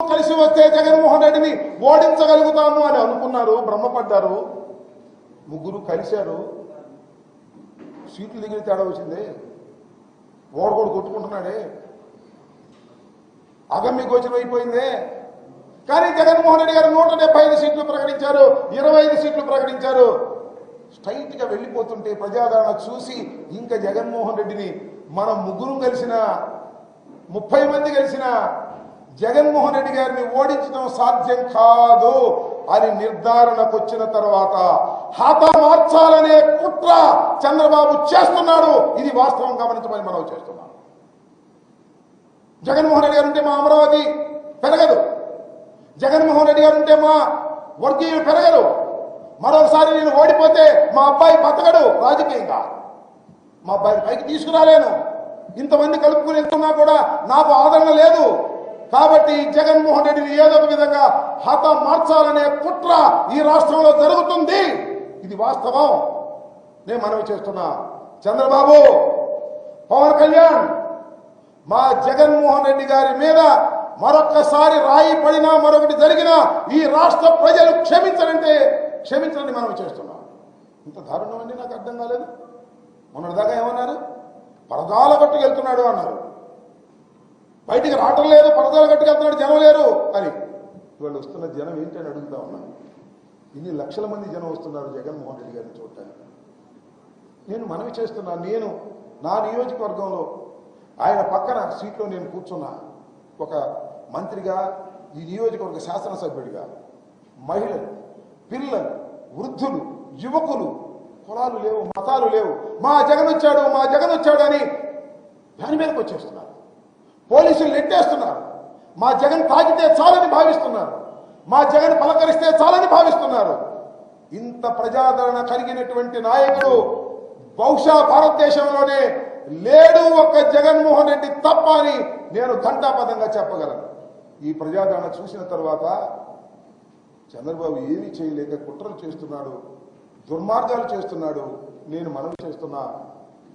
కలిసి వస్తే జగన్మోహన్ రెడ్డిని ఓడించగలుగుతాము అని అనుకున్నారు భ్రమపడ్డారు ముగ్గురు కలిశారు. సీట్లు దిగిన తేడా వచ్చింది. ఓడగోడు కొట్టుకుంటున్నాడే. అగమ్య గోచరం అయిపోయిందే. కానీ జగన్మోహన్ రెడ్డి గారు నూట డెబ్బై ఐదు సీట్లు ప్రకటించారు ఇరవై ఐదు సీట్లు ప్రకటించారు. స్ట్రైట్గా వెళ్ళిపోతుంటే ప్రజాదరణ చూసి ఇంకా జగన్మోహన్ రెడ్డిని మనం ముగ్గురు కలిసిన ముప్పై మంది కలిసినా జగన్మోహన్ రెడ్డి గారిని ఓడించడం సాధ్యం కాదు అని నిర్ధారణకు వచ్చిన తర్వాత హత మార్చాలనే కుట్ర చంద్రబాబు చేస్తున్నాడు. ఇది వాస్తవం గమనించమని మనం చేస్తున్నాం. జగన్మోహన్ రెడ్డి గారు ఉంటే మా అమరావతి పెరగదు. జగన్మోహన్ రెడ్డి గారు ఉంటే మా వర్గీయులు పెరగరు. మరొకసారి నేను ఓడిపోతే మా అబ్బాయి బతకడు రాజకీయంగా. మా అబ్బాయిని పైకి తీసుకురాలేను. ఇంతమంది కలుపుకుని వెళ్తున్నా కూడా నాకు ఆదరణ లేదు. కాబట్టి జగన్మోహన్ రెడ్డిని ఏదో ఒక విధంగా హత మార్చాలనే కుట్ర ఈ రాష్ట్రంలో జరుగుతుంది. ఇది వాస్తవం. నేను మనవి చేస్తున్నా. చంద్రబాబు పవన్ కళ్యాణ్ మా జగన్మోహన్ రెడ్డి గారి మీద మరొక్కసారి రాయి పడినా మరొకటి జరిగినా ఈ రాష్ట్ర ప్రజలు క్షమించరంటే క్షమించరని మనం చేస్తున్నాం. ఇంత దారుణం అండి నాకు అర్థం కాలేదు. మొన్నటిదాకా ఏమన్నారు? పరదాల గట్టుకు వెళ్తున్నాడు అన్నారు. బయటికి రావటం లేదు పరదాల గట్టుకు వెళ్తున్నాడు జనం లేరు అని. ఇవాళ వస్తున్న జనం ఏంటి అని అడుగుతా ఉన్నాను ఇన్ని లక్షల మంది జనం వస్తున్నారు జగన్మోహన్ రెడ్డి గారిని చూడటానికి. నేను మనవి చేస్తున్నా నేను నా నియోజకవర్గంలో ఆయన పక్కన సీట్లో నేను కూర్చున్నా. ఒక మంత్రిగా ఈ నియోజకవర్గ శాసనసభ్యుడిగా మహిళలు పిల్లలు వృద్ధులు యువకులు కులాలు లేవు మతాలు లేవు. మా జగన్ వచ్చాడు మా జగన్ వచ్చాడు అని దాని మీదకి వచ్చేస్తున్నారు. పోలీసులు నెట్టేస్తున్నారు. మా జగన్ తాగితే చాలని భావిస్తున్నారు. మా జగన్ పలకరిస్తే చాలని భావిస్తున్నారు. ఇంత ప్రజాదరణ కలిగినటువంటి నాయకుడు బహుశా భారతదేశంలోనే లేడు ఒక్క జగన్మోహన్ రెడ్డి తప్ప అని నేను ఘంటాపదంగా చెప్పగలను. ఈ ప్రజాదరణ చూసిన తర్వాత చంద్రబాబు ఏమీ చేయలేక కుట్రలు చేస్తున్నాడు దుర్మార్గాలు చేస్తున్నాడు నేను మనవి చేస్తున్నా.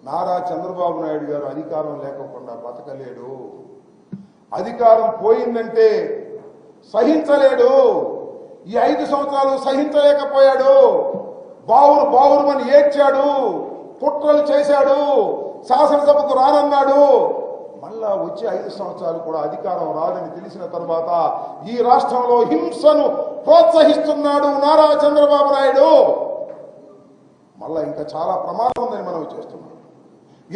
నారా చంద్రబాబు నాయుడు గారు అధికారం లేకుండా బతకలేడు. అధికారం పోయిందంటే సహించలేడు. ఈ ఐదు సంవత్సరాలు సహించలేకపోయాడు. బావురు బావురుమని ఏడ్చాడు. కుట్రలు చేశాడు. శాసనసభకు రానన్నాడు. మళ్ళా వచ్చే ఐదు సంవత్సరాలు కూడా అధికారం రాదని తెలిసిన తర్వాత ఈ రాష్ట్రంలో హింసను ప్రోత్సహిస్తున్నాడు నారా చంద్రబాబు నాయుడు. మళ్ళా ఇంకా చాలా ప్రమాదం ఉందని మనం చేస్తున్నాం.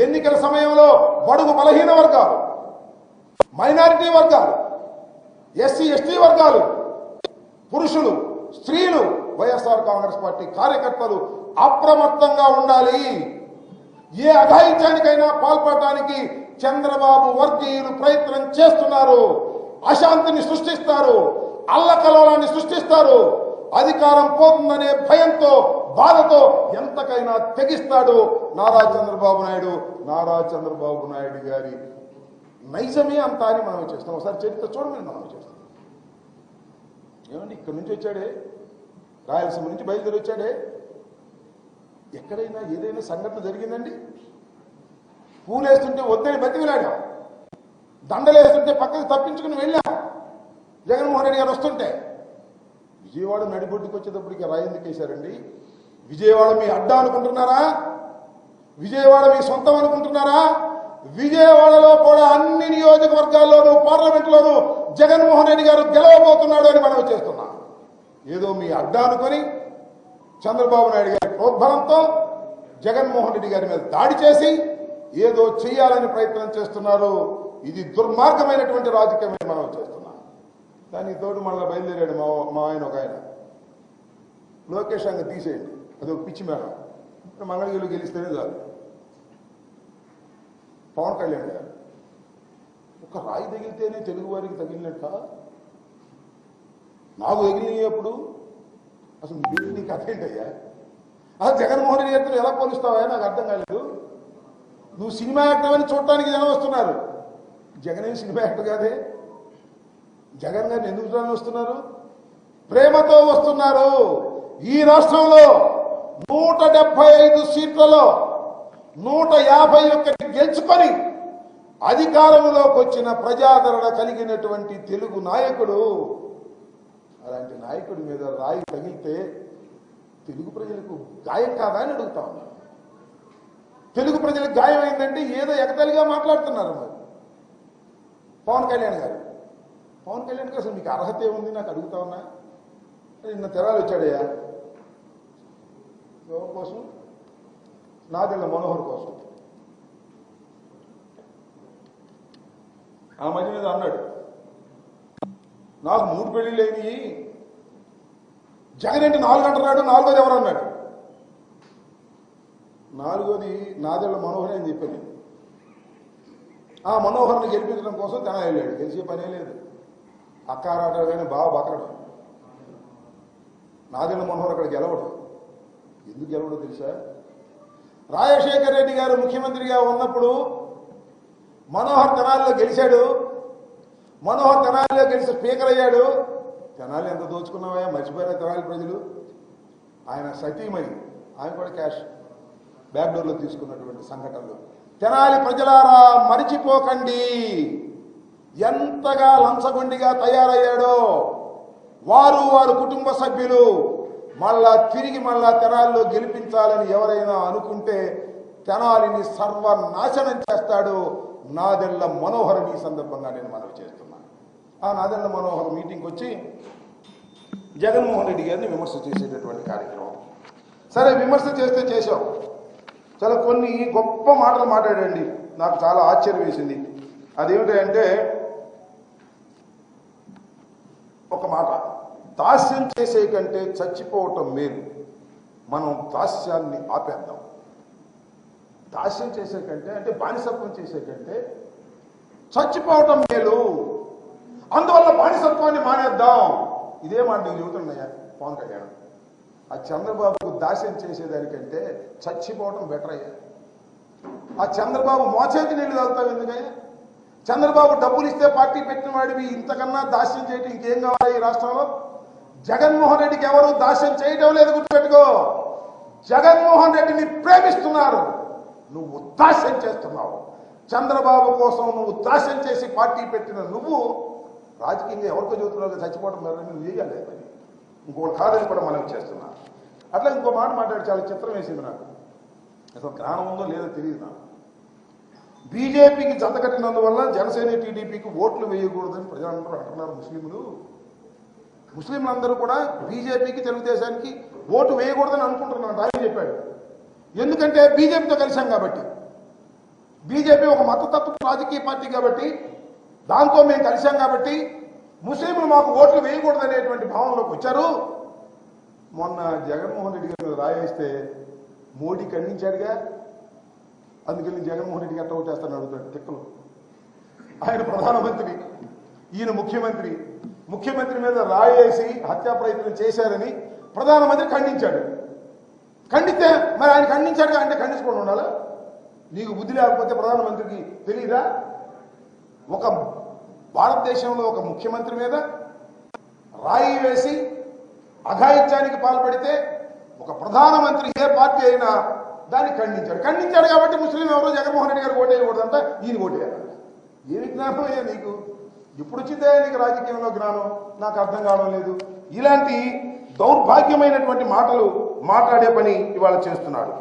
ఎన్నికల సమయంలో బడుగు బలహీన వర్గాలు మైనారిటీ వర్గాలు ఎస్సీ ఎస్టీ వర్గాలు పురుషులు స్త్రీలు వైఎస్ఆర్ కాంగ్రెస్ పార్టీ కార్యకర్తలు అప్రమత్తంగా ఉండాలి. ఏ అఘాయిత్యానికైనా పాల్పడటానికి చంద్రబాబు వర్గీయులు ప్రయత్నం చేస్తున్నారు. అశాంతిని సృష్టిస్తారు అల్లకలోలాన్ని సృష్టిస్తారు. అధికారం పోతుందనే భయంతో బాధతో ఎంతకైనా తెగిస్తాడు నారా చంద్రబాబు నాయుడు. నారా చంద్రబాబు నాయుడు గారి నైజమే అంత అని మనం చేస్తాం. ఒకసారి చరిత్ర చూడమని మనం చేస్తాం. ఏమండి ఇక్కడి నుంచి వచ్చాడే? రాయలసీమ నుంచి బయలుదేరి వచ్చాడే? ఎక్కడైనా ఏదైనా సంఘటన జరిగిందండి? పూలేస్తుంటే వద్దని బతికిలాడాం దండలేస్తుంటే పక్కకి తప్పించుకుని వెళ్ళాం. జగన్మోహన్ రెడ్డి గారు వస్తుంటే విజయవాడ నడిబొడ్డుకు వచ్చేటప్పటికి రాయి ఎందుకు వేశారండి విజయవాడ మీ అడ్డా అనుకుంటున్నారా? విజయవాడ మీ సొంతం అనుకుంటున్నారా? విజయవాడలో కూడా అన్ని నియోజకవర్గాల్లోనూ పార్లమెంట్లోనూ జగన్మోహన్ రెడ్డి గారు గెలవబోతున్నాడు అని మనం చేస్తున్నాం. ఏదో మీ అడ్డా అనుకొని చంద్రబాబు నాయుడు గారి ప్రోద్బలంతో జగన్మోహన్ రెడ్డి గారి మీద దాడి చేసి ఏదో చేయాలని ప్రయత్నం చేస్తున్నారు. ఇది దుర్మార్గమైనటువంటి రాజకీయం మనం చేస్తున్నాం. దానికి తోడు మళ్ళీ బయలుదేరాడు మా మా ఆయన ఒక ఆయన. లోకేష్ అంగ తీసేయండి. అది పిచ్చి మేడం మంగళగిరిలో గెలిస్తేనే కాదు పవన్ కళ్యాణ్ గారు. ఒక రాయి తగిలితేనే తెలుగు వారికి తగిలినట్ట. నాకు తగిలినప్పుడు అసలు నీకు నీ కథ ఏంటయ్యా? అసలు జగన్మోహన్ రెడ్డి గారితో ఎలా పోలుస్తావా నాకు అర్థం కాలేదు. నువ్వు సినిమా యాక్టర్ అని చూడటానికి జనం వస్తున్నారు. జగన్ ఏం సినిమా యాక్టర్ కాదే? జగన్ గారిని ఎందుకు చూడాలని వస్తున్నారు? ప్రేమతో వస్తున్నారు. ఈ రాష్ట్రంలో నూట డెబ్బై ఐదు సీట్లలో నూట యాభై ఒకటి గెలుచుకొని అధికారంలోకి వచ్చిన ప్రజాదరణ కలిగినటువంటి తెలుగు నాయకుడు. అలాంటి నాయకుడి మీద రాయి తగిలితే తెలుగు ప్రజలకు గాయం కాదా అని అడుగుతా ఉన్నా. తెలుగు ప్రజలకు గాయం అయిందంటే ఏదో ఎగతలిగా మాట్లాడుతున్నారు మరి. పవన్ కళ్యాణ్ గారు. పవన్ కళ్యాణ్ గారు అసలు మీకు అర్హత ఏముంది నాకు అడుగుతా ఉన్నా? నిన్న తెరాలు వచ్చాడయ్యా. ఎవరి కోసం? నాదెళ్ళ మనోహర్ కోసం. ఆ మధ్య మీద అన్నాడు నాకు మూడు పెళ్ళిళ్ళు అయినాయి. జగన్ అంటే నాలుగు అంటున్నాడు నాలుగోది ఎవరు అన్నాడు. నాలుగోది నాదెళ్ళ మనోహర్ అని చెప్పాను ఆ మనోహర్ని గెలిపించడం కోసం తెన వెళ్ళాడు. గెలిచే పనే లేదు. అక్కారాటాడు కానీ బాగా బతకడు. నాదెళ్ళ మనోహర్ అక్కడ గెలవడు. ఎందుకు గెలవడో తెలుసా? రాజశేఖర రెడ్డి గారు ముఖ్యమంత్రిగా ఉన్నప్పుడు మనోహర్ తెనాలిలో గెలిచాడు. మనోహర్ తెనాలిలో గెలిచి స్పీకర్ అయ్యాడు. తెనాలి ఎంత దోచుకున్నావా మర్చిపోయారా తెనాలి ప్రజలు. ఆయన సతీమణి. ఆయన కూడా క్యాష్ బ్యాక్డోర్లో తీసుకున్నటువంటి సంఘటనలు. తెనాలి ప్రజలారా మరిచిపోకండి. ఎంతగా లంచగొండిగా తయారయ్యాడో. వారు వారు కుటుంబ సభ్యులు. మళ్ళా తిరిగి మళ్ళా తెనాలిలో గెలిపించాలని ఎవరైనా అనుకుంటే తెనాలిని సర్వనాశనం చేస్తాడు నాదెళ్ళ మనోహర్ ఈ సందర్భంగా నేను మనవి చేస్తున్నాను ఆ నాదెళ్ళ మనోహర్ మీటింగ్ వచ్చి జగన్మోహన్ రెడ్డి గారిని విమర్శ చేసేటటువంటి కార్యక్రమం. సరే విమర్శ చేస్తే చేశాం. చాలా కొన్ని గొప్ప మాటలు మాట్లాడండి. నాకు చాలా ఆశ్చర్యం వేసింది. అదేమిటంటే ఒక మాట. దాస్యం చేసే కంటే చచ్చిపోవటం మేలు. మనం దాస్యాన్ని ఆపేద్దాం. దాస్యం చేసే కంటే అంటే బానిసత్వం చేసే కంటే చచ్చిపోవటం మేలు. అందువల్ల బానిసత్వాన్ని మానేద్దాం. ఇదే మాట నేను చెబుతున్నాయా పవన్ కళ్యాణ్. ఆ చంద్రబాబుకు దాస్యం చేసేదానికంటే చచ్చిపోవటం బెటర్ అయ్యా. ఆ చంద్రబాబు మోచేతి నీళ్ళు తాగుతావు ఎందుకయ్యా? చంద్రబాబు డబ్బులు ఇస్తే పార్టీ పెట్టిన వాడివి ఇంతకన్నా దాస్యం చేయటం ఇంకేం కావాలి ఈ రాష్ట్రంలో? జగన్మోహన్ రెడ్డికి ఎవరు దాస్యం చేయటం లేదు గుర్తుపెట్టుకో. జగన్మోహన్ రెడ్డిని ప్రేమిస్తున్నారు. నువ్వు దాస్యం చేస్తున్నావు. చంద్రబాబు కోసం నువ్వు దాస్యం చేసి పార్టీ పెట్టిన నువ్వు రాజకీయంగా ఎవరికో చెబుతున్నావు చచ్చిపోవడం మరి నువ్వు చేయాలి? పని ఇంకోటి కాదని కూడా మనం చేస్తున్నా. అట్లా ఇంకో మాట మాట్లాడి చాలా చిత్రం వేసింది నాకు. అసలు జ్ఞానం ఉందో లేదో తెలియదు నాకు. బీజేపీకి జతకట్టినందువల్ల జనసేన టీడీపీకి ఓట్లు వేయకూడదని ప్రజలందరూ అంటున్నారు ముస్లింలు. ముస్లింలందరూ కూడా బీజేపీకి తెలుగుదేశానికి ఓటు వేయకూడదని అనుకుంటున్నాను ఆయన చెప్పాడు. ఎందుకంటే బీజేపీతో కలిశాం కాబట్టి. బీజేపీ ఒక మతతత్వ రాజకీయ పార్టీ కాబట్టి దాంతో మేము కలిశాం కాబట్టి ముస్లింలు మాకు ఓట్లు వేయకూడదనేటువంటి భావనలోకి వచ్చారు. మొన్న జగన్మోహన్ రెడ్డి గారు రాయేస్తే మోడీ ఖండించాడుగా. అందుకని జగన్మోహన్ రెడ్డి ఎట్లా ఓటేస్తాను అడుగుతాడు తిక్కలు. ఆయన ప్రధానమంత్రి ఈయన ముఖ్యమంత్రి. ముఖ్యమంత్రి మీద రాయేసి హత్యా ప్రయత్నం చేశారని ప్రధానమంత్రి ఖండించాడు. ఖండితే మరి ఆయన ఖండించాడు అంటే ఖండించుకొని ఉండాలా? నీకు బుద్ధి లేకపోతే ప్రధానమంత్రికి తెలియదా ఒక భారతదేశంలో ఒక ముఖ్యమంత్రి మీద రాయి వేసి అఘాయిత్యానికి పాల్పడితే ఒక ప్రధానమంత్రి ఏ పార్టీ అయినా దాన్ని ఖండించాడు. ఖండించాడు కాబట్టి ముస్లిం ఎవరో జగన్మోహన్ రెడ్డి గారు ఓటేయకూడదంట ఈయన ఓటేయాలంట ఏ విజ్ఞానం అయ్యా నీకు? ఇప్పుడు వచ్చిందే నీకు రాజకీయంలో జ్ఞానం నాకు అర్థం కావడం లేదు. ఇలాంటి దౌర్భాగ్యమైనటువంటి మాటలు మాట్లాడే పని ఇవాళ చేస్తున్నాడు.